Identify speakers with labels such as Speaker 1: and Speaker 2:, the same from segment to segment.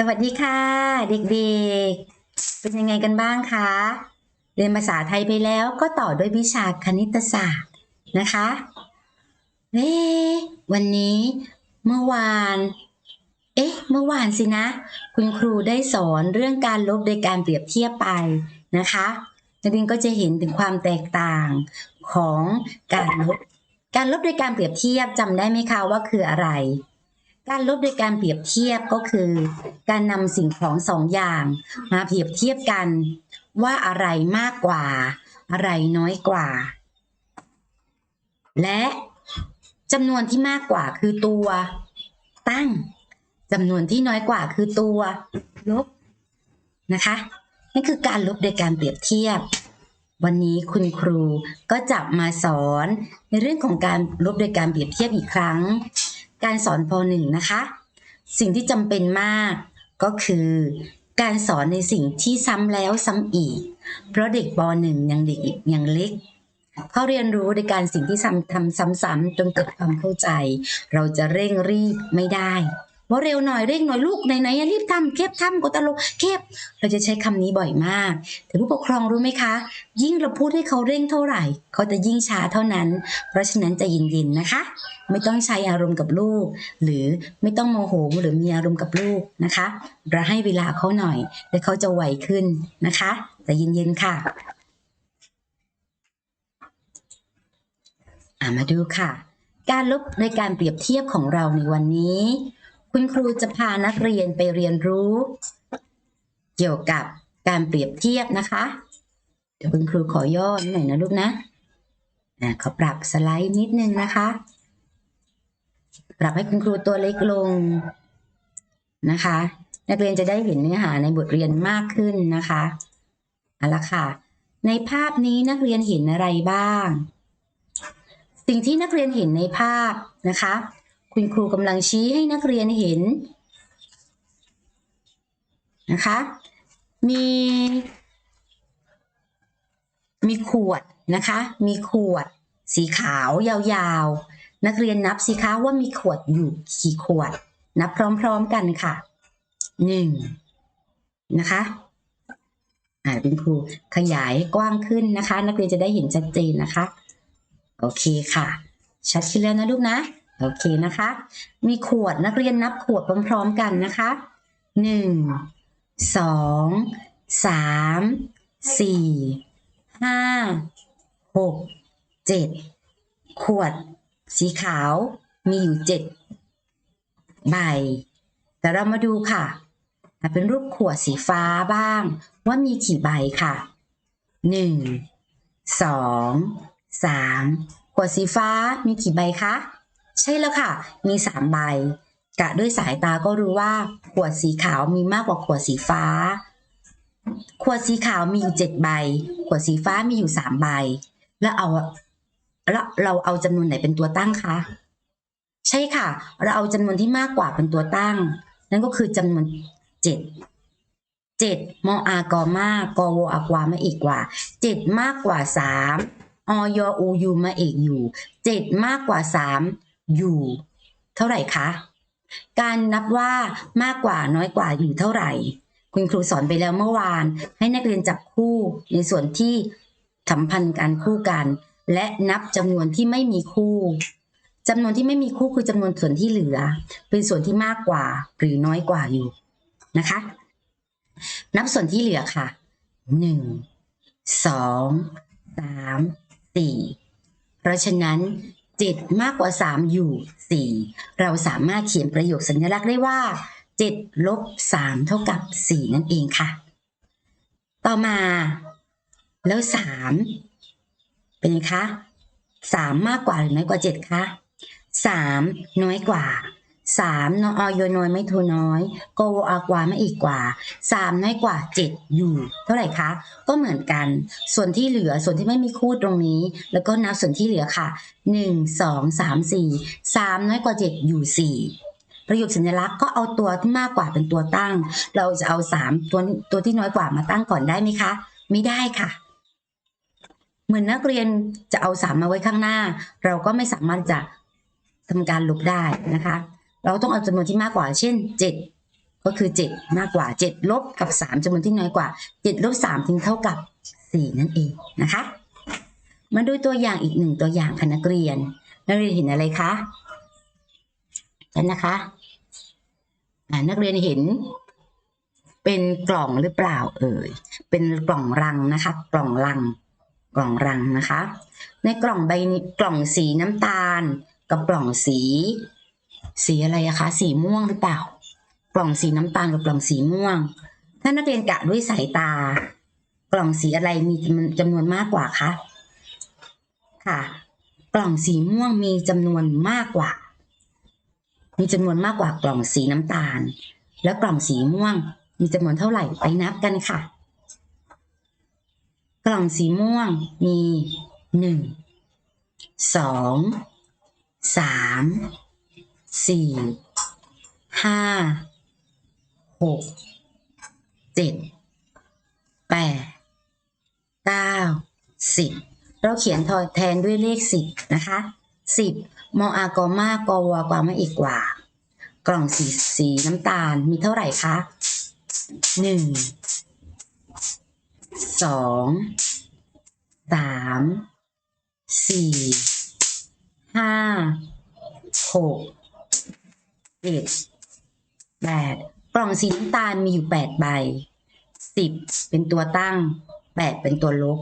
Speaker 1: สวัสดีค่ะ เด็กๆ เป็นยังไงกันบ้างคะ เรียนภาษาไทยไปแล้วก็ต่อด้วยวิชาคณิตศาสตร์นะคะเอ๊ะวันนี้เมื่อวาน เอ๊ะ เมื่อวานสินะ คุณครูได้สอนเรื่องการลบโดยการเปรียบเทียบไปนะคะนักเรียนก็จะเห็นถึงความแตกต่างของการลบ การลบโดยการเปรียบเทียบจำได้ไหมคะว่าคืออะไร การลบโดยการเปรียบเทียบก็คือ การนำสิ่งของสองอย่างมาเปรียบเทียบกัน ว่าอะไรมากกว่า อะไรน้อยกว่า และจำนวนที่มากกว่าคือตัว ตั้งจำนวนที่น้อยกว่าคือตัวลบนะคะนี่คือการลบโดยการเปรียบเทียบ วันนี้คุณครูก็จะมาสอนในเรื่องของการลบโดยการเปรียบเทียบอีกครั้ง การสอนป .1 นะคะ สิ่งที่จำเป็นมากก็คือ การสอนในสิ่งที่ซ้ำแล้วซ้ำอีก เพราะเด็กป .1 ยังเด็กยังเล็กเขาเรียนรู้ในการสิ่งที่ซ้ำทำซ้ำๆจนเกิดความเข้าใจ เราจะเร่งรีบไม่ได้ ว่าเร็วหน่อยเร่งหน่อยลูกไหนๆรีบทำเก็บทำกดตลกเก็บเราจะใช้คำนี้บ่อยมาก แต่ผู้ปกครองรู้ไหมคะ ยิ่งเราพูดให้เขาเร่งเท่าไหร่ เขาจะยิ่งช้าเท่านั้น เพราะฉะนั้นจะเย็นๆนะคะ ไม่ต้องใช้อารมณ์กับลูก หรือไม่ต้องโมโหหรือมีอารมณ์กับลูกนะคะ เราให้เวลาเขาหน่อยแล้วเขาจะไวขึ้นนะคะแต่เย็นๆค่ะมาดูค่ะ การลบในการเปรียบเทียบของเราในวันนี้ คุณครูจะพานักเรียนไปเรียนรู้ เกี่ยวกับการเปรียบเทียบนะคะ เดี๋ยวคุณครูขอย่อหน่อยนะลูกนะอ่าขอปรับสไลด์นิดนึงนะคะ ปรับให้คุณครูตัวเล็กลงนะคะ นักเรียนจะได้เห็นเนื้อหาในบทเรียนมากขึ้นนะคะเอาละค่ะ ในภาพนี้นักเรียนเห็นอะไรบ้าง สิ่งที่นักเรียนเห็นในภาพนะคะ คุณครูกำลังชี้ให้นักเรียนเห็นนะคะ มี มีขวดนะคะ มีขวด สีขาวยาวๆ นักเรียนนับสิคะว่ามีขวดอยู่กี่ขวด นับพร้อมๆกันค่ะหนึ่งนะคะอ่าเป็นครูขยายกว้างขึ้นนะคะ นักเรียนจะได้เห็นชัดเจนนะคะ โอเคค่ะ ชัดขึ้นแล้วนะลูกนะ โอเคนะคะ มีขวดนักเรียนนับขวดพร้อมๆกันนะคะหนึ่งสองสามสี่ห้าหกเจ็ดขวด สีขาวมีอยู่เจ็ดใบ แต่เรามาดูค่ะ เป็นรูปขวดสีฟ้าบ้าง ว่ามีกี่ใบค่ะหนึ่งสองสามขวดสีฟ้ามีกี่ใบคะ ใช่แล้วค่ะ มีสามใบ กะด้วยสายตาก็รู้ว่า ขวดสีขาวมีมากกว่าขวดสีฟ้า ขวดสีขาวมีอยู่เจ็ดใบ ขวดสีฟ้ามีอยู่สามใบ แล้วเอาแล้วเราเอาจำนวนไหนเป็นตัวตั้งคะ ใช่ค่ะ เราเอาจำนวนที่มากกว่าเป็นตัวตั้ง นั่นก็คือจำนวนเจ็ดเจ็ดมอากอมากอวอากวามาอีกกว่าเจ็ดมากกว่าสามออยอูยูมาเอกอยู่เจ็ดมากกว่าสาม อยู่ เท่าไหร่คะ การนับว่ามากกว่าน้อยกว่าอยู่เท่าไหร่ คุณครูสอนไปแล้วเมื่อวาน ให้นักเรียนจับคู่ในส่วนที่สัมพันธ์การคู่กัน และนับจำนวนที่ไม่มีคู่จำนวนที่ไม่มีคู่คือจำนวนส่วนที่เหลือ เป็นส่วนที่มากกว่าหรือน้อยกว่าอยู่นะคะ นับส่วนที่เหลือค่ะหนึ่งสองสามสี่เพราะฉะนั้น เจ็ดมากกว่าสามอยู่สี่เราสามารถเขียนประโยคสัญลักษณ์ได้ว่าเจ็ดลบสามเท่ากับสี่นั่นเองค่ะ ต่อมา แล้วสามเป็นไงคะสามมากกว่าหรือน้อยกว่าเจ็ดคะสามน้อยกว่า สามนออยน้อยไม่โทน้อย โกวอากวาไม่อีกกว่าสามน้อยกว่าเจ็ดอยู่ เท่าไหร่คะ ก็เหมือนกัน ส่วนที่เหลือส่วนที่ไม่มีคู่ตรงนี้ แล้วก็นับส่วนที่เหลือค่ะหนึ่งสองสามสี่สามน้อยกว่าเจ็ดอยู่สี่ประโยคสัญลักษณ์ก็เอาตัวที่มากกว่าเป็นตัวตั้ง เราจะเอาสามตัวตัวที่น้อยกว่ามาตั้งก่อนได้ไหมคะ ไม่ได้ค่ะเหมือนนักเรียนจะเอาสามมาไว้ข้างหน้า เราก็ไม่สามารถจะทำการลบได้นะคะ เราต้องเอาจำนวนที่มากกว่า เช่นเจ็ดก็คือ 7 มากกว่า 7 ลบกับ 3จำนวนที่น้อยกว่า 7 ลบ3จึงเท่ากับ 4 นั่นเองนะคะ มาดูตัวอย่างอีกหนึ่งตัวอย่างค่ะนักเรียน นักเรียนเห็นอะไรคะนั่นนะคะนักเรียนเห็นเป็นกล่องหรือเปล่าเอ่ย เป็นกล่องรังนะคะ กล่องรัง กล่องรังนะคะ ในกล่องใบนี้กล่องสีน้ำตาล กับกล่องสี สีอะไรอะคะ สีม่วงหรือเปล่า กล่องสีน้ำตาลกับกล่องสีม่วง ถ้านักเรียนกะด้วยสายตา กล่องสีอะไรมีจำนวนจำนวนมากกว่าคะ ค่ะ กล่องสีม่วงมีจำนวนมากกว่า มีจำนวนมากกว่ากล่องสีน้ำตาล แล้วกล่องสีม่วง มีจำนวนเท่าไหร่ไปนับกันค่ะ กล่องสีม่วงมีหนึ่งสองสาม สี่ห้าหกเจ็ดแปดเก้าสิบเราเขียนทอแทนด้วยเลขสิบนะคะสิบมออากอมากอวากว่ามาอีกกว่า กล่องสีสีน้ำตาลมีเท่าไหร่คะหนึ่งสองสามสี่ห้าหก เจ็ดแปดกล่องสีน้ำตาลมีอยู่แปดใบสิบเป็นตัวตั้งแปดเป็นตัวลบ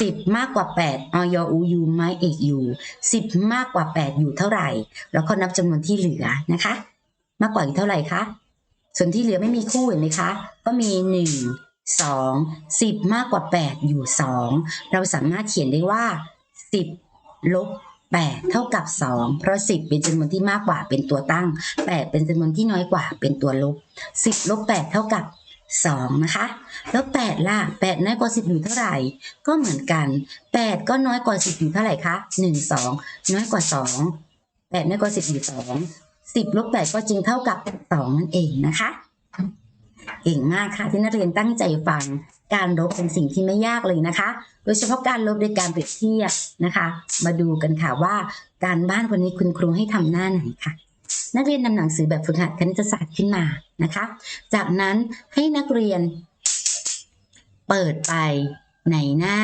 Speaker 1: สิบมากกว่าแปดออยอูยูไม้เอกอยู่สิบมากกว่าแปดอยู่เท่าไหร่ แล้วก็นับจำนวนที่เหลือนะคะ มากกว่าอีกเท่าไหร่คะส่วนที่เหลือไม่มีคู่เห็นไหมคะ ก็มีหนึ่งสองสิบมากกว่าแปดอยู่สองเราสามารถเขียนได้ว่าสิบลบ แปดเท่ากับสองเพราะสิบเป็นจำนวนที่มากกว่าเป็นตัวตั้งแปดเป็นจำนวนที่น้อยกว่าเป็นตัวลบสิบลบแปดเท่ากับสองนะคะ แล้วแปดล่ะแปดน้อยกว่าสิบอยู่เท่าไหร่ ก็เหมือนกันแปดก็น้อยกว่าสิบอยู่เท่าไหร่คะหนึ่งสองน้อยกว่าสองแปดน้อยกว่าสิบอยู่สองสิบลบแปดก็จึงเท่ากับสองนั่นเองนะคะ เก่งมากค่ะที่นักเรียนตั้งใจฟัง การลบเป็นสิ่งที่ไม่ยากเลยนะคะ โดยเฉพาะการลบโดยการเปรียบเทียบนะคะ มาดูกันค่ะว่าการบ้านวันนี้คุณครูให้ทำหน้าไหนค่ะ นักเรียนนำหนังสือแบบฝึกหัดคณิตศาสตร์ขึ้นมานะคะ จากนั้นให้นักเรียนเปิดไปในหน้า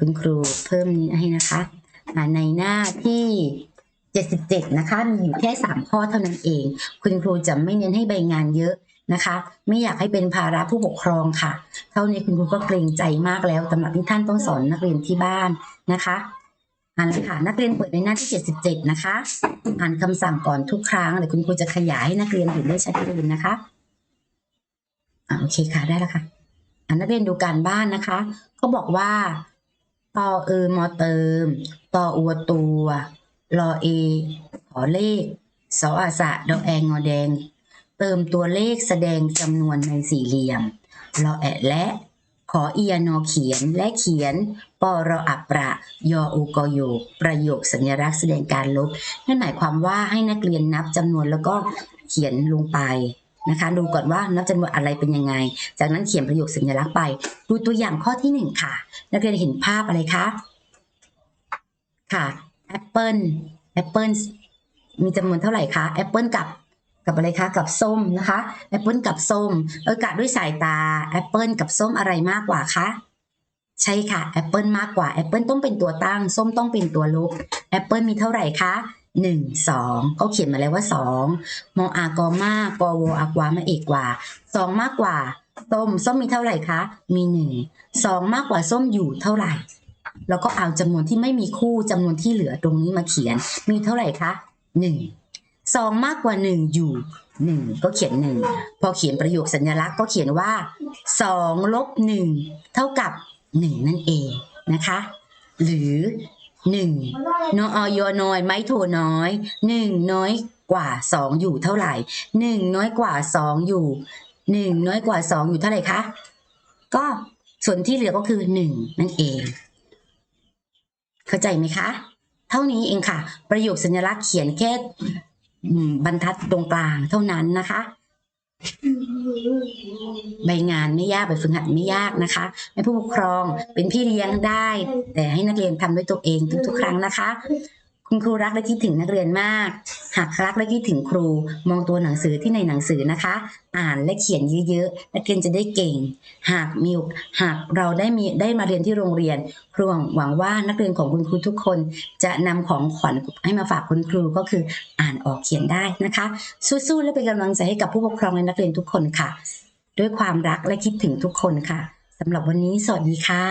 Speaker 1: คุณครูเพิ่มนี้ให้นะคะอ่าในหน้าที่77นะคะมีอยู่แค่ 3 ข้อเท่านั้นเอง คุณครูจะไม่เน้นให้ใบงานเยอะ นะคะ ไม่อยากให้เป็นภาระผู้ปกครองค่ะ เท่านี้คุณครูก็เกรงใจมากแล้วสำหรับที่ท่านต้องสอนนักเรียนที่บ้านนะคะอ่านเลยค่ะนักเรียนเปิดในหน้าที่ 77 นะคะ อ่านคำสั่งก่อนทุกครั้งเดี๋ยวคุณครูจะขยายให้นักเรียนเห็นได้ชัดเจนนะคะอ่าโอเคค่ะได้แล้วค่ะอ่านักเรียนดูการบ้านนะคะเขาบอกว่าตอเออมอเติมตออัวตัวรอเอขอเลขสออาสะดอกแองงอแดง เติมตัวเลขแสดงจำนวนในสี่เหลี่ยมรอแอะและขอเอียนอเขียนและเขียนปอรออัประ ยออุกโยประโยคสัญลักษณ์แสดงการลบ นั่นหมายความว่าให้นักเรียนนับจำนวนแล้วก็เขียนลงไปนะคะ ดูก่อนว่านับจำนวนอะไรเป็นยังไง จากนั้นเขียนประโยคสัญลักษณ์ไป ดูตัวอย่างข้อที่หนึ่งค่ะ นักเรียนเห็นภาพอะไรคะ ค่ะแอปเปิลแอปเปิลมีจำนวนเท่าไหร่คะแอปเปิลกับ กับอะไรคะกับส้มนะคะแอปเปิลกับส้มเออกะด้วยสายตาแอปเปิลกับส้มอะไรมากกว่าคะใช่ค่ะแอปเปิลมากกว่าแอปเปิลต้องเป็นตัวตั้ง ส้มต้องเป็นตัวลบแอปเปิลมีเท่าไหร่คะหนึ่งสองเขาเขียนมาแล้วว่าสองมออากอมากอโวอากวามาเอกกว่าสองมากกว่าส้มส้มมีเท่าไหร่คะ มีหนึ่งสองมากกว่าส้มอยู่เท่าไหร่ แล้วก็เอาจำนวนที่ไม่มีคู่จำนวนที่เหลือตรงนี้มาเขียน มีเท่าไหร่คะหนึ่ง สองมากกว่าหนึ่งอยู่หนึ่งก็เขียนหนึ่งพอเขียนประโยคสัญลักษณ์ก็เขียนว่าสองลบหนึ่งเท่ากับหนึ่งนั่นเองนะคะ หรือหนึ่งนออยน้อยไม่โทน้อยหนึ่งน้อยกว่าสองอยู่เท่าไหร่หนึ่งน้อยกว่าสองอยู่หนึ่งน้อยกว่าสองอยู่เท่าไหร่คะก็ส่วนที่เหลือก็คือหนึ่งนั่นเอง เข้าใจไหมคะ เท่านี้เองค่ะ ประโยคสัญลักษณ์เขียนแค่ บรรทัดตรงกลางเท่านั้นนะคะใบงานไม่ยากใบฝึกหัดไม่ยากนะคะให้ผู้ปกครองเป็นพี่เลี้ยงได้ แต่ให้นักเรียนทำด้วยตัวเองทุกๆครั้งนะคะ คุณครูรักและคิดถึงนักเรียนมาก หากรักและคิดถึงครู มองตัวหนังสือที่ในหนังสือนะคะ อ่านและเขียนเยอะๆนักเรียนจะได้เก่ง หากมีหากเราได้มีได้มาเรียนที่โรงเรียน ครูหวังว่านักเรียนของคุณครูทุกคน จะนำของขวัญให้มาฝากคุณครูก็คืออ่านออกเขียนได้นะคะ สู้ๆและเป็นกำลังใจให้กับผู้ปกครองและนักเรียนทุกคนค่ะ ด้วยความรักและคิดถึงทุกคนค่ะสำหรับวันนี้สวัสดีค่ะ